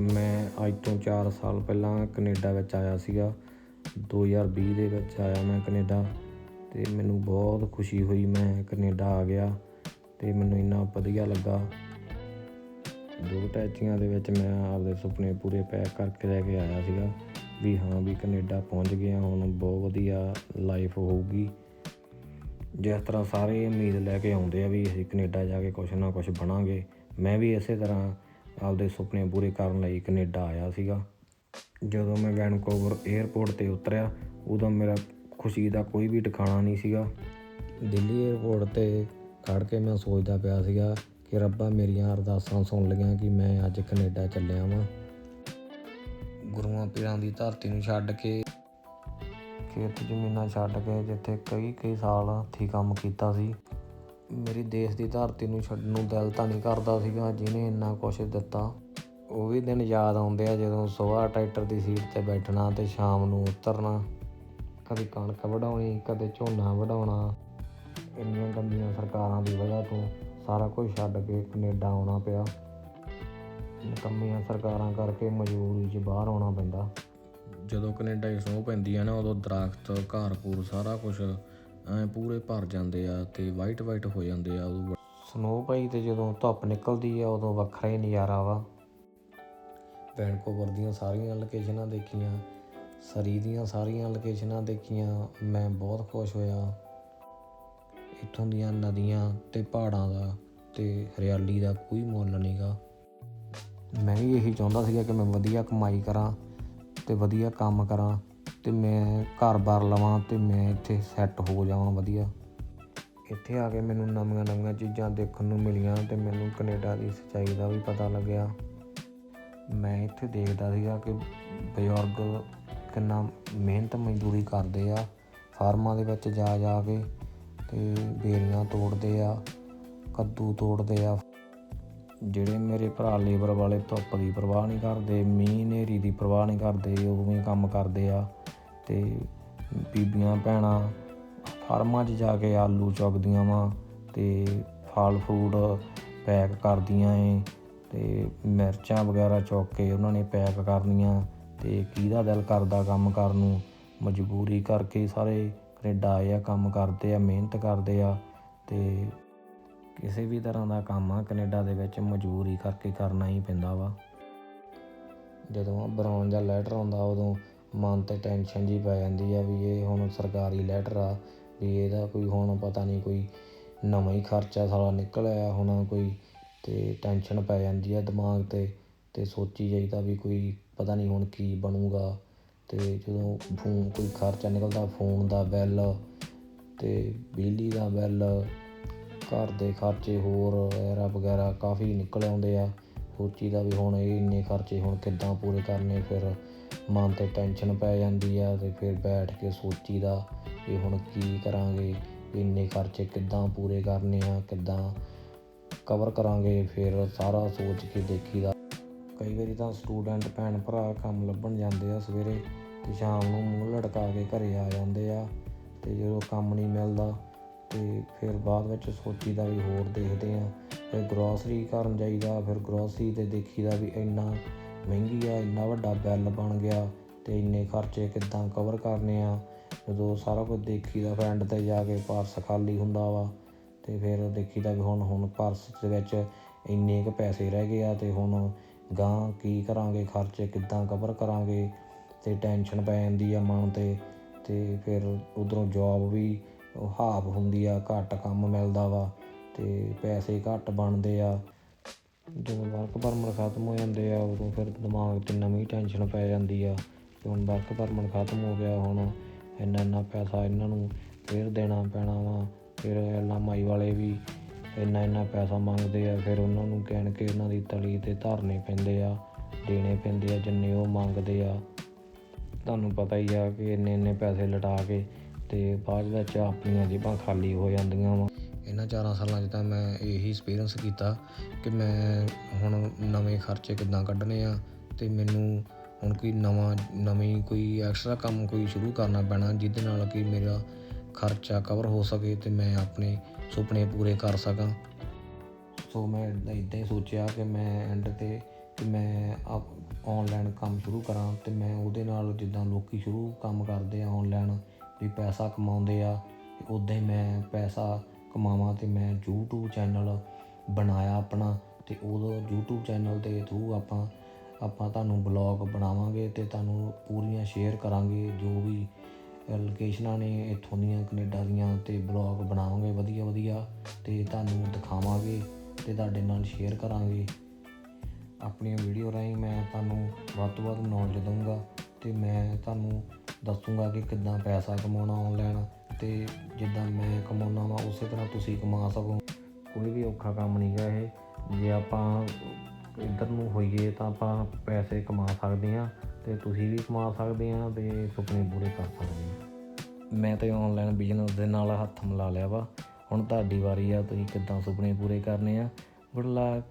ਮੈਂ ਅੱਜ ਤੋਂ 4 ਸਾਲ ਪਹਿਲਾਂ ਕੈਨੇਡਾ ਵਿੱਚ ਆਇਆ ਸੀਗਾ। 2020 ਦੇ ਵਿੱਚ ਆਇਆ ਮੈਂ ਕੈਨੇਡਾ ਤੇ ਮੈਨੂੰ ਬਹੁਤ ਖੁਸ਼ੀ ਹੋਈ ਮੈਂ ਕੈਨੇਡਾ ਆ ਗਿਆ ਤੇ ਮੈਨੂੰ ਇੰਨਾ ਵਧੀਆ ਲੱਗਾ। ਦੋ ਟੈਚੀਆਂ ਦੇ ਵਿੱਚ ਮੈਂ ਆਪਦੇ ਸੁਪਨੇ ਪੂਰੇ ਪੈਕ ਕਰਕੇ ਲੈ ਕੇ ਆਇਆ ਸੀਗਾ ਵੀ ਹਾਂ ਵੀ ਕੈਨੇਡਾ ਪਹੁੰਚ ਗਿਆ ਹੁਣ ਬਹੁਤ ਵਧੀਆ ਲਾਈਫ ਹੋਊਗੀ। ਜਿਸ ਤਰ੍ਹਾਂ ਸਾਰੇ ਉਮੀਦ ਲੈ ਕੇ ਆਉਂਦੇ ਆ ਵੀ ਅਸੀਂ ਕੈਨੇਡਾ ਜਾ ਕੇ ਕੁਛ ਨਾ ਕੁਛ ਬਣਾਂਗੇ। ਮੈਂ ਵੀ ਇਸੇ ਤਰ੍ਹਾਂ ਆਪਦੇ ਸੁਪਨੇ ਪੂਰੇ ਕਰਨ ਲਈ ਕੈਨੇਡਾ ਆਇਆ ਸੀਗਾ। ਜਦੋਂ ਮੈਂ ਵੈਨਕੂਵਰ 에ਅਰਪੋਰਟ ਤੇ ਉਤਰਿਆ, ਉਦੋਂ ਮੇਰਾ ਖੁਸ਼ੀ ਦਾ ਕੋਈ ਵੀ ਟਿਕਾਣਾ ਨਹੀਂ ਸੀਗਾ। ਦਿੱਲੀ 에ਅਰਪੋਰਟ ਤੇ ਖੜ ਕੇ ਮੈਂ ਸੋਚਦਾ ਪਿਆ ਸੀਗਾ ਕਿ ਰੱਬਾ ਮੇਰੀਆਂ ਅਰਦਾਸਾਂ ਸੁਣ ਲਈਆਂ ਕਿ ਮੈਂ ਅੱਜ ਕੈਨੇਡਾ ਚੱਲਿਆ ਵਾਂ। ਗੁਰੂਆਂ ਪੀਰਾਂ ਦੀ ਧਰਤੀ ਨੂੰ ਛੱਡ ਕੇ, ਖੇਤ ਜ਼ਮੀਨਾਂ ਛੱਡ ਕੇ, ਜਿੱਥੇ ਕਈ ਕਈ ਸਾਲ ਹੱਥੀਂ ਕੰਮ ਕੀਤਾ ਸੀ। ਮੇਰੀ ਦੇਸ਼ ਦੀ ਧਰਤੀ ਨੂੰ ਛੱਡਣ ਨੂੰ ਦਿਲ ਤਾਂ ਨਹੀਂ ਕਰਦਾ ਸੀਗਾ, ਜਿਹਨੇ ਇੰਨਾ ਕੁਛ ਦਿੱਤਾ। ਉਹ ਵੀ ਦਿਨ ਯਾਦ ਆਉਂਦੇ ਆ ਜਦੋਂ ਸਵੇਰ ਟਰੈਕਟਰ ਦੀ ਸੀਟ ਤੇ ਬੈਠਣਾ ਤੇ ਸ਼ਾਮ ਨੂੰ ਉਤਰਨਾ। ਕਦੇ ਕਣਕ ਵਢਾਉਣੀ, ਕਦੇ ਝੋਨਾ ਵਢਾਉਣਾ। ਇੰਨੀਆਂ ਗੰਦੀਆਂ ਸਰਕਾਰਾਂ ਦੀ ਵਜ੍ਹਾ ਤੋਂ ਸਾਰਾ ਕੁਝ ਛੱਡ ਕੇ ਕੈਨੇਡਾ ਆਉਣਾ ਪਿਆ। ਨਿਕੰਮੀਆਂ ਸਰਕਾਰਾਂ ਕਰਕੇ ਮਜਬੂਰੀ 'ਚ ਬਾਹਰ ਆਉਣਾ ਪੈਂਦਾ। ਜਦੋਂ ਕੈਨੇਡਾ 'ਚ ਸਨੋ ਪੈਂਦੀ ਆ ਨਾ, ਉਦੋਂ ਦਰਖਤ, ਘਰ-ਘੂਰ ਸਾਰਾ ਕੁਝ ਐ ਪੂਰੇ ਭਰ ਜਾਂਦੇ ਆ ਤੇ ਵਾਈਟ ਵਾਈਟ ਹੋ ਜਾਂਦੇ ਆ ਉਦੋਂ ਸਨੋ ਪਈ ਤੇ ਜਦੋਂ ਧੁੱਪ ਨਿਕਲਦੀ ਆ ਉਦੋਂ ਵੱਖਰਾ ਹੀ ਨਜ਼ਾਰਾ ਵਾ। ਵੈਨਕੂਵਰ ਦੀਆਂ ਸਾਰੀਆਂ ਲੋਕੇਸ਼ਨਾਂ ਦੇਖੀਆਂ ਸਰੀ ਦੀਆਂ ਸਾਰੀਆਂ ਲੋਕੇਸ਼ਨਾਂ ਦੇਖੀਆਂ ਮੈਂ ਬਹੁਤ ਖੁਸ਼ ਹੋਇਆ। ਇੱਥੋਂ ਦੀਆਂ ਨਦੀਆਂ ਤੇ ਪਹਾੜਾਂ ਦਾ ਤੇ ਹਰਿਆਲੀ ਦਾ ਕੋਈ ਮੁੱਲ ਨਹੀਂਗਾ ਮੈਂ ਵੀ ਇਹੀ ਚਾਹੁੰਦਾ ਸੀਗਾ ਕਿ ਮੈਂ ਵਧੀਆ ਕਮਾਈ ਕਰਾਂ ਤੇ ਵਧੀਆ ਕੰਮ ਕਰਾਂ। ਤੇ ਮੈਂ ਘਰ-ਬਾਰ ਲਵਾਂ ਤੇ ਮੈਂ ਇੱਥੇ ਸੈੱਟ ਹੋ ਜਾਵਾਂ ਵਧੀਆ। ਇੱਥੇ ਆ ਕੇ ਮੈਨੂੰ ਨਵੀਆਂ-ਨਵੀਆਂ ਚੀਜ਼ਾਂ ਦੇਖਣ ਨੂੰ ਮਿਲੀਆਂ ਤੇ ਮੈਨੂੰ ਕੈਨੇਡਾ ਦੀ ਸੱਚਾਈ ਦਾ ਵੀ ਪਤਾ ਲੱਗਿਆ। ਮੈਂ ਇੱਥੇ ਦੇਖਦਾ ਸੀਗਾ ਕਿ ਬਜ਼ੁਰਗ ਕਿੰਨਾ ਮਿਹਨਤ ਮਜ਼ਦੂਰੀ ਕਰਦੇ ਆ, ਫਾਰਮਾਂ ਦੇ ਵਿੱਚ ਜਾ ਜਾ ਕੇ ਤੇ ਬੇਰੀਆਂ ਤੋੜਦੇ ਆ, ਕੱਦੂ ਤੋੜਦੇ ਆ। ਜਿਹੜੇ ਮੇਰੇ ਭਰਾ ਲੇਬਰ ਵਾਲੇ ਧੁੱਪ ਦੀ ਪਰਵਾਹ ਨਹੀਂ ਕਰਦੇ, ਮੀਂਹ ਹਨੇਰੀ ਦੀ ਪਰਵਾਹ ਨਹੀਂ ਕਰਦੇ ਉਵੇਂ ਕੰਮ ਕਰਦੇ ਆ। ਤੇ ਬੀਬੀਆਂ, ਭੈਣਾਂ ਫਾਰਮਾਂ 'ਚ ਜਾ ਕੇ ਆਲੂ ਚੁਗਦੀਆਂ ਵਾ ਤੇ ਫਲ ਫਰੂਟ ਪੈਕ ਕਰਦੀਆਂ ਏ ਤੇ ਮਿਰਚਾਂ ਵਗੈਰਾ ਚੁੱਕ ਕੇ ਉਹਨਾਂ ਨੇ ਪੈਕ ਕਰਨੀਆਂ ਤੇ ਕਿਹਦਾ ਦਿਲ ਕਰਦਾ ਕੰਮ ਕਰਨ ਨੂੰ? ਮਜਬੂਰੀ ਕਰਕੇ ਸਾਰੇ ਕੈਨੇਡਾ ਆਏ ਆ, ਕੰਮ ਕਰਦੇ ਆ, ਮਿਹਨਤ ਕਰਦੇ ਆ ਤੇ ਕਿਸੇ ਵੀ ਤਰ੍ਹਾਂ ਦਾ ਕੰਮ ਆ ਕੈਨੇਡਾ ਦੇ ਵਿੱਚ ਮਜਬੂਰੀ ਕਰਕੇ ਕਰਨਾ ਹੀ ਪੈਂਦਾ ਵਾ। ਜਦੋਂ ਬਰਾਉਨ ਦਾ ਲੈਟਰ ਆਉਂਦਾ ਉਦੋਂ ਮਨ ਤੇ ਟੈਨਸ਼ਨ ਜਿਹੀ ਪੈ ਜਾਂਦੀ ਆ ਵੀ ਇਹ ਹੁਣ ਸਰਕਾਰੀ ਲੈਟਰ ਆ, ਵੀ ਇਹਦਾ ਕੋਈ ਹੁਣ ਪਤਾ ਨਹੀਂ ਕੋਈ ਨਵਾਂ ਹੀ ਖਰਚਾ ਸਾਲਾ ਨਿਕਲ ਆਇਆ ਹੋਣਾ ਕੋਈ ਅਤੇ ਟੈਨਸ਼ਨ ਪੈ ਜਾਂਦੀ ਆ ਦਿਮਾਗ ਤੇ ਅਤੇ ਸੋਚੀ ਜਾਈਦਾ ਵੀ ਕੋਈ ਪਤਾ ਨਹੀਂ ਹੁਣ ਕੀ ਬਣੂਗਾ ਅਤੇ ਜਦੋਂ ਫੋਨ ਕੋਈ ਖਰਚਾ ਨਿਕਲਦਾ ਫੋਨ ਦਾ ਬਿੱਲ ਅਤੇ ਬਿਜਲੀ ਦਾ ਬਿੱਲ, ਘਰ ਦੇ ਖਰਚੇ ਹੋਰ ਵਗੈਰਾ ਵਗੈਰਾ ਕਾਫੀ ਨਿਕਲ ਆਉਂਦੇ ਆ। ਸੋਚੀਦਾ ਵੀ ਹੁਣ ਇਹ ਇੰਨੇ ਖਰਚੇ ਹੁਣ ਕਿੱਦਾਂ ਪੂਰੇ ਕਰਨੇ ਫਿਰ ਮਨ ਤੇ ਟੈਨਸ਼ਨ ਪੈ ਜਾਂਦੀ ਆ ਅਤੇ ਫਿਰ ਬੈਠ ਕੇ ਸੋਚੀਦਾ ਵੀ ਹੁਣ ਕੀ ਕਰਾਂਗੇ ਇੰਨੇ ਖਰਚੇ ਕਿੱਦਾਂ ਪੂਰੇ ਕਰਨੇ ਆ, ਕਿੱਦਾਂ ਕਵਰ ਕਰਾਂਗੇ, ਫਿਰ ਸਾਰਾ ਸੋਚ ਕੇ ਦੇਖੀਦਾ। ਕਈ ਵਾਰੀ ਤਾਂ ਸਟੂਡੈਂਟ ਭੈਣ ਭਰਾ ਕੰਮ ਲੱਭਣ ਜਾਂਦੇ ਆ ਸਵੇਰੇ ਤੇ ਸ਼ਾਮ ਨੂੰ ਮੂੰਹ ਲਟਕਾ ਕੇ ਘਰੇ ਆ ਜਾਂਦੇ ਆ ਤੇ ਜਦੋਂ ਕੰਮ ਨਹੀਂ ਮਿਲਦਾ ਤੇ ਫਿਰ ਬਾਅਦ ਵਿੱਚ ਸੋਚੀਦਾ ਵੀ ਹੋਰ ਦੇਖਦੇ ਆ, ਫਿਰ ਗਰੋਸਰੀ ਕਰਨ ਜਾਈਦਾ, ਫਿਰ ਗਰੋਸਰੀ ਤੇ ਦੇਖੀਦਾ ਵੀ ਇੰਨਾ ਮਹਿੰਗੀ ਆ, ਇੰਨਾ ਵੱਡਾ ਬਿੱਲ ਬਣ ਗਿਆ ਤੇ ਇੰਨੇ ਖਰਚੇ ਕਿੱਦਾਂ ਕਵਰ ਕਰਨੇ ਆ? ਜਦੋਂ ਸਾਰਾ ਕੁਝ ਦੇਖੀਦਾ ਫਰੈਂਡ ਤੇ ਜਾ ਕੇ ਪਰਸ ਖਾਲੀ ਹੁੰਦਾ ਵਾ ਤੇ ਫਿਰ ਦੇਖੀਦਾ ਵੀ ਹੁਣ ਹੁਣ ਪਰਸ ਦੇ ਵਿੱਚ ਇੰਨੇ ਕੁ ਪੈਸੇ ਰਹਿ ਗਏ ਆ ਤੇ ਹੁਣ ਗਾਂ ਕੀ ਕਰਾਂਗੇ, ਖਰਚੇ ਕਿੱਦਾਂ ਕਵਰ ਕਰਾਂਗੇ? ਤੇ ਟੈਨਸ਼ਨ ਪੈ ਜਾਂਦੀ ਆ ਮਨ ਤੇ ਤੇ ਫਿਰ ਉਧਰੋਂ ਜੌਬ ਵੀ ਹਾਫ ਹੁੰਦੀ ਆ, ਘੱਟ ਕੰਮ ਮਿਲਦਾ ਵਾ ਤੇ ਪੈਸੇ ਘੱਟ ਬਣਦੇ ਆ। ਜਦੋਂ ਵਰਕ ਪਰਮਿਟ ਖਤਮ ਹੋ ਜਾਂਦੇ ਆ, ਉਦੋਂ ਫਿਰ ਦਿਮਾਗ 'ਤੇ ਨਵੀਂ ਟੈਨਸ਼ਨ ਪੈ ਜਾਂਦੀ ਆ। ਕਿ ਹੁਣ ਵਰਕ ਪਰਮਿਟ ਖਤਮ ਹੋ ਗਿਆ, ਹੁਣ ਇੰਨਾ ਇੰਨਾ ਪੈਸਾ ਇਹਨਾਂ ਨੂੰ ਫਿਰ ਦੇਣਾ ਪੈਣਾ ਵਾ। ਫਿਰ ਐਲਐਮਆਈ ਵਾਲੇ ਵੀ ਇੰਨਾ ਇੰਨਾ ਪੈਸਾ ਮੰਗਦੇ ਆ, ਫਿਰ ਉਹਨਾਂ ਨੂੰ ਕਹਿਣ ਕੇ ਉਹਨਾਂ ਦੀ ਤਲੀ ਤੇ ਧਰਨੇ ਪੈਂਦੇ ਆ, ਦੇਣੇ ਪੈਂਦੇ ਆ, ਜਿੰਨੇ ਉਹ ਮੰਗਦੇ ਆ। ਤੁਹਾਨੂੰ ਪਤਾ ਹੀ ਆ ਕਿ ਇੰਨੇ ਇੰਨੇ ਪੈਸੇ ਲਟਾ ਕੇ ਤੇ ਬਾਅਦ ਵਿੱਚ ਆਪਣੀਆਂ ਜੇਬਾਂ ਖਾਲੀ ਹੋ ਜਾਂਦੀਆਂ ਵਾ। ਇਹਨਾਂ ਚਾਰਾਂ ਸਾਲਾਂ 'ਚ ਤਾਂ ਮੈਂ ਇਹੀ ਐਕਸਪੀਰੀਅੰਸ ਕੀਤਾ ਕਿ ਮੈਂ ਹੁਣ ਨਵੇਂ ਖਰਚੇ ਕਿੱਦਾਂ ਕੱਢਣੇ ਆ ਤੇ ਮੈਨੂੰ ਹੁਣ ਕੋਈ ਨਵਾਂ, ਨਵੀਂ ਕੋਈ ਐਕਸਟਰਾ ਕੰਮ ਕੋਈ ਸ਼ੁਰੂ ਕਰਨਾ ਪੈਣਾ ਜਿਹਦੇ ਨਾਲ ਕਿ ਮੇਰਾ ਖਰਚਾ ਕਵਰ ਹੋ ਸਕੇ ਤੇ ਮੈਂ ਆਪਣੇ ਸੁਪਨੇ ਪੂਰੇ ਕਰ ਸਕਾਂ। ਸੋ ਮੈਂ ਇਦਾਂ ਹੀ ਸੋਚਿਆ ਕਿ ਮੈਂ ਐਂਡ ਤੇ ਕਿ ਮੈਂ ਆਨਲਾਈਨ ਕੰਮ ਸ਼ੁਰੂ ਕਰਾਂ ਤੇ ਮੈਂ ਉਹਦੇ ਨਾਲ ਜਿੱਦਾਂ ਲੋਕੀ ਸ਼ੁਰੂ ਕੰਮ ਕਰਦੇ ਆ ਆਨਲਾਈਨ ਵੀ ਪੈਸਾ ਕਮਾਉਂਦੇ ਆ, ਤੇ ਉੱਦਾਂ ਹੀ ਮੈਂ ਪੈਸਾ ਕਮਾਵਾਂ ਤੇ ਮੈਂ YouTube ਚੈਨਲ ਬਣਾਇਆ ਆਪਣਾ ਤੇ ਉਦੋਂ YouTube ਚੈਨਲ ਦੇ ਥਰੂ ਆਪਾਂ ਆਪਾਂ ਤੁਹਾਨੂੰ ਬਲੌਗ ਬਣਾਵਾਂਗੇ ਤੇ ਤੁਹਾਨੂੰ ਪੂਰੀਆਂ ਸ਼ੇਅਰ ਕਰਾਂਗੇ, ਜੋ ਵੀ ਲੋਕੇਸ਼ਨਾਂ ਨੇ ਇੱਥੋਂ ਦੀਆਂ, ਕੈਨੇਡਾ ਦੀਆਂ ਤੇ ਬਲੌਗ ਬਣਾਵਾਂਗੇ ਵਧੀਆ ਵਧੀਆ ਤੇ ਤੁਹਾਨੂੰ ਦਿਖਾਵਾਂਗੇ ਤੇ ਤੁਹਾਡੇ ਨਾਲ ਸ਼ੇਅਰ ਕਰਾਂਗੇ। ਆਪਣੀਆਂ ਵੀਡੀਓ ਰਾਹੀਂ ਮੈਂ ਤੁਹਾਨੂੰ ਵੱਧ ਤੋਂ ਵੱਧ ਨੌਲੇਜ ਦਊਂਗਾ ਤੇ ਮੈਂ ਤੁਹਾਨੂੰ ਦੱਸੂਗਾ ਕਿ ਕਿੱਦਾਂ ਪੈਸਾ ਕਮਾਉਣਾ ਆਨਲਾਈਨ ਤੇ ਜਿੱਦਾਂ ਮੈਂ ਕਮਾਉਣਾ ਵਾ, ਉਸੇ ਤਰ੍ਹਾਂ ਤੁਸੀਂ ਕਮਾ ਸਕੋ। ਕੋਈ ਵੀ ਔਖਾ ਕੰਮ ਨਹੀਂ ਗਾ ਇਹ। ਜੇ ਆਪਾਂ ਇੱਧਰ ਨੂੰ ਹੋਈਏ ਤਾਂ ਆਪਾਂ ਪੈਸੇ ਕਮਾ ਸਕਦੇ ਹਾਂ ਤੇ ਤੁਸੀਂ ਵੀ ਕਮਾ ਸਕਦੇ ਆ ਤੇ ਸੁਪਨੇ ਪੂਰੇ ਕਰ ਸਕਦੇ ਆ। ਮੈਂ ਤੇ ਆਨਲਾਈਨ ਬਿਜ਼ਨਸ ਦੇ ਨਾਲ ਹੱਥ ਮਿਲਾ ਲਿਆ ਵਾ। ਹੁਣ ਤੁਹਾਡੀ ਵਾਰੀ ਆ, ਤੁਸੀਂ ਕਿੱਦਾਂ ਸੁਪਨੇ ਪੂਰੇ ਕਰਨੇ ਆ? Good luck